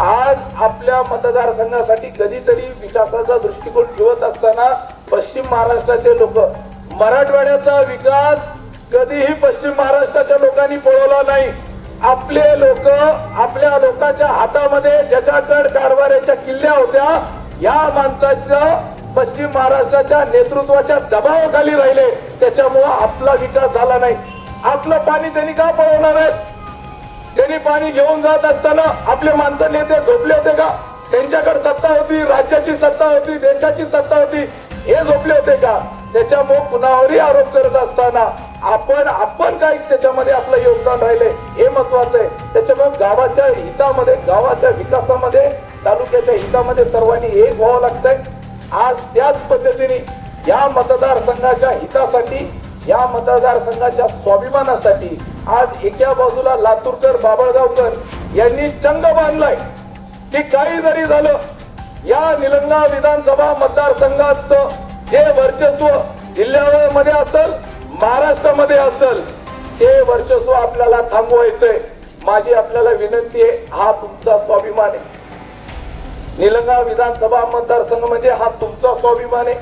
आज आपल्या मतदारसंघासाठी कधीतरी विकासाचा दृष्टिकोन ठेवत असताना पश्चिम महाराष्ट्राचे लोक मराठवाड्याचा विकास कधीही पश्चिम महाराष्ट्राच्या लोकांनी पळवला नाही. आपले लोक आपल्या लोकांच्या हातामध्ये ज्याच्याकड कारभाराच्या किल्ल्या होत्या. या माणसाचं पश्चिम महाराष्ट्राच्या नेतृत्वाच्या दबावाखाली राहिले. त्याच्यामुळं आपला विकास झाला नाही. आपलं पाणी त्यांनी का पळवणार आहे? त्यांनी पाणी घेऊन जात असताना आपले माणसं नेते झोपले होते का? त्यांच्याकडे सत्ता होती राज्याची सत्ता होती देशाची सत्ता होती. हे झोपले होते का? त्याच्यामुळे कुणावरही आरोप करत असताना आपण आपण काय त्याच्यामध्ये आपलं योगदान राहिले हे महत्वाचं आहे. त्याच्यामुळे गावाच्या हितामध्ये गावाच्या विकासामध्ये तालुक्याच्या हितामध्ये सर्वांनी एक व्हावं लागतंय. आज त्याच पद्धतीने या मतदारसंघाच्या हितासाठी या मतदारसंघाच्या स्वाभिमानासाठी आज एका बाजूला लातूरकर बाबळगावकर यांनी चंग बांधलाय. की काही जरी झालं या निलंगा विधानसभा मतदारसंघाचं जे वर्चस्व जिल्ह्यामध्ये असेल महाराष्ट्रामध्ये असेल ते वर्चस्व आपल्याला थांबवायचंय. माझी आपल्याला विनंती आहे हा तुमचा स्वाभिमान आहे. निलंगा विधानसभा मतदारसंघ म्हणजे हा तुमचा स्वाभिमान आहे.